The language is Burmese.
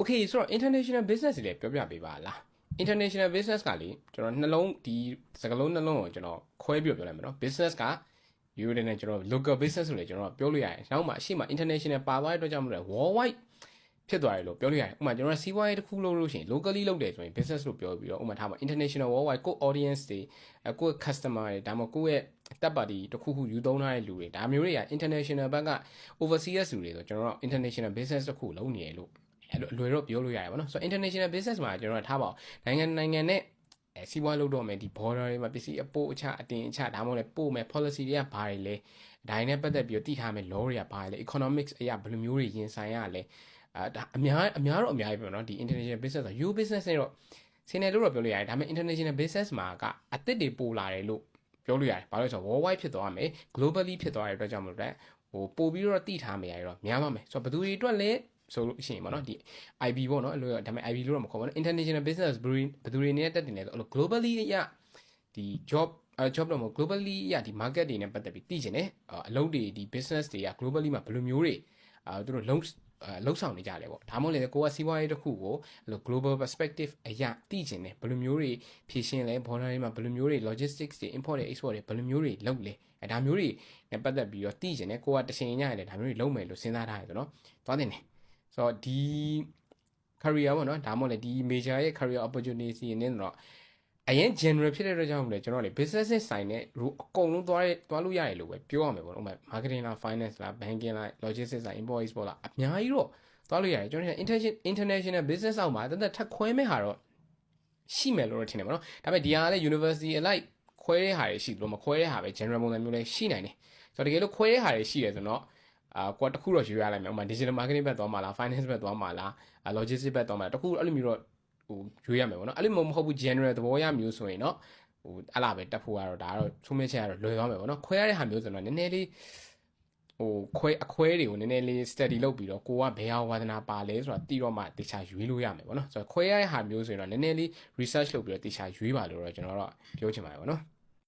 okay ဆိုတော့ international business တွေလည်းပြောပြပေးပါလား international business ကလေကျွန်တော်နှလုံးဒီစကားလုံးနှလုံးကိုကျွန်တော်ခွဲပြီးတော့ပြောလိုက်မယ်နော် business ကယူရတဲ့ကျွန်တော် local business ဆိုလေကျွန်တော်ပြောလို့ရတယ်။နောက်မှအရှိမ international ပါသွားတဲ့အတွက်ကြောင့်မလို့ worldwide ဖြစ်သွားတယ်လို့ပြောလို့ရတယ်။ဥပမာကျွန်တော်စီးပွားရေးတစ်ခုလုပ်လို့ရှိရင် locally လုပ်တယ်ဆိုရင် business လို့ပြောပြီးတော့ဥပမာထားပါ international worldwide ကို audience တွေအကို customer တွေဒါမှမဟုတ်ကိုယ့်ရဲ့တပ်ပါတီတစ်ခုခုယူသုံးထားတဲ့လူတွေဒါမျိုးတွေက international ဘက်က overseas လူတွေဆိုကျွန်တော်တို့ international business တစ်ခုလုပ်နေရလို့ အဲ့လိုအလွယ်တော့ပြောလို့ရတယ်ပေါ့နော်ဆိုတော့ international business မှာကျွန်တော်ထားပါအောင်နိုင်ငံနိုင်ငံနဲ့အဲစီးပွားလုပ်တော့မယ်ဒီ border တွေမှာပစ္စည်းအပို့အချအတင်အချဒါမှမဟုတ်လည်းပို့မယ် policy တွေကဘာတွေလဲဒါတွေနဲ့ပတ်သက်ပြီးတော့တည်ထားမယ် law တွေကဘာတွေလဲ economics အရာဘယ်လိုမျိုးတွေရင်ဆိုင်ရလဲအဲဒါအများအများတော့အများကြီးပဲနော်ဒီ international business ဆို you business နဲ့တော့ဆင်းတယ်လို့တော့ပြောလို့ရတယ်ဒါပေမဲ့ international business မှာကအသစ်တွေပို့လာတယ်လို့ပြောလို့ရတယ်ဘာလို့လဲဆိုတော့ worldwide ဖြစ်သွားရမယ် globally ဖြစ်သွားတဲ့အတွက်ကြောင့်မလို့တဲ့ဟိုပို့ပြီးတော့တည်ထားမယ်ရတော့များပါမယ်ဆိုတော့ဘယ်သူတွေအတွက်လဲ ဆိုလို့ရှိရင်ပေါ့နော်ဒီ IB ပေါ့နော်အဲ့လိုဒါပေမဲ့ IB လို့တော့မခေါ်ပါဘူး international business ဘယ်သူတွေနဲ့တက်တင်လဲဆိုအဲ့လို globally ရဒီ job အဲ job တော့မဟုတ် globally ရဒီ market တွေနဲ့ပတ်သက်ပြီးသိချင်တယ်အလုပ်တွေဒီ business တွေက globally မှာဘယ်လိုမျိုးတွေအာသူတို့လုံးအဲလှုပ်ဆောင်နေကြတယ်ပေါ့ဒါမှမဟုတ်လေကိုကစီးပွားရေးတစ်ခုကိုအဲ့လို global perspective အရာသိချင်တယ်ဘယ်လိုမျိုးတွေဖြည့်ရှင်းလဲ border တွေမှာဘယ်လိုမျိုးတွေ logistics တွေ import တွေ export တွေဘယ်လိုမျိုးတွေလုပ်လဲအဲဒါမျိုးတွေနဲ့ပတ်သက်ပြီးတော့သိချင်တယ်ကိုကတရှင်ညရတယ်ဒါမျိုးတွေလုပ်မယ်လို့စဉ်းစားထားတယ်ဆိုတော့သွားတင်တယ် ဆိုတော့ဒီ career ပေါ့နော်ဒါမှမဟုတ်လေဒီ major ရဲ့ career opportunity နဲ့တော့အရင် general ဖြစ်တဲ့အတွက်ကြောင့်မလဲကျွန်တော်လေ business နဲ့ဆိုင်တဲ့ rule အကုန်လုံးသွားရသွားလို့ရတယ်လို့ပဲပြောရမယ်ပေါ့နော်ဥပမာ marketing လား finance လား banking လား logistics လား import export လားအများကြီးတော့သွားလို့ရတယ်ကျွန်တော် international business အောက်မှာတက်တက်ထပ်ခွဲမဲ့ဟာတော့ရှိမယ်လို့တော့ထင်တယ်ပေါ့နော်ဒါပေမဲ့ဒီဟာလည်း university အလိုက်ခွဲတဲ့ဟာတွေရှိလို့မခွဲတဲ့ဟာပဲ general ပုံစံမျိုးလည်းရှိနိုင်တယ်ဆိုတော့တကယ်လို့ခွဲတဲ့ဟာတွေရှိရဆိုတော့ အာကွာတခုတော့ယူရလိုက်မယ်ဥပမာ digital marketing ဘက်သွားမှာလား finance ဘက်သွားမှာလား logistics ဘက်သွားမှာလားတခုအဲ့လိုမျိုးတော့ဟိုရွေးရမယ်ပေါ့နော်အဲ့လိုမျိုးမဟုတ်ဘူး general သဘောရမျိုးဆိုရင်တော့ဟိုအဲ့လာပဲတက်ဖို့ကတော့ဒါကတော့သုံးမချက်ကတော့လွယ်သွားမယ်ပေါ့နော်ခွဲရတဲ့ဟာမျိုးဆိုတော့နည်းနည်းလေးဟိုခွဲအခွဲတွေကိုနည်းနည်းလေး study လုပ်ပြီးတော့ကိုကဘယ်ဟာဝါသနာပါလဲဆိုတာသိတော့မှတေချာရွေးလို့ရမယ်ပေါ့နော်ဆိုတော့ခွဲရတဲ့ဟာမျိုးဆိုရင်တော့နည်းနည်းလေး research လုပ်ပြီးတော့တေချာရွေးပါလို့တော့ကျွန်တော်တော့ပြောချင်ပါတယ်ပေါ့နော်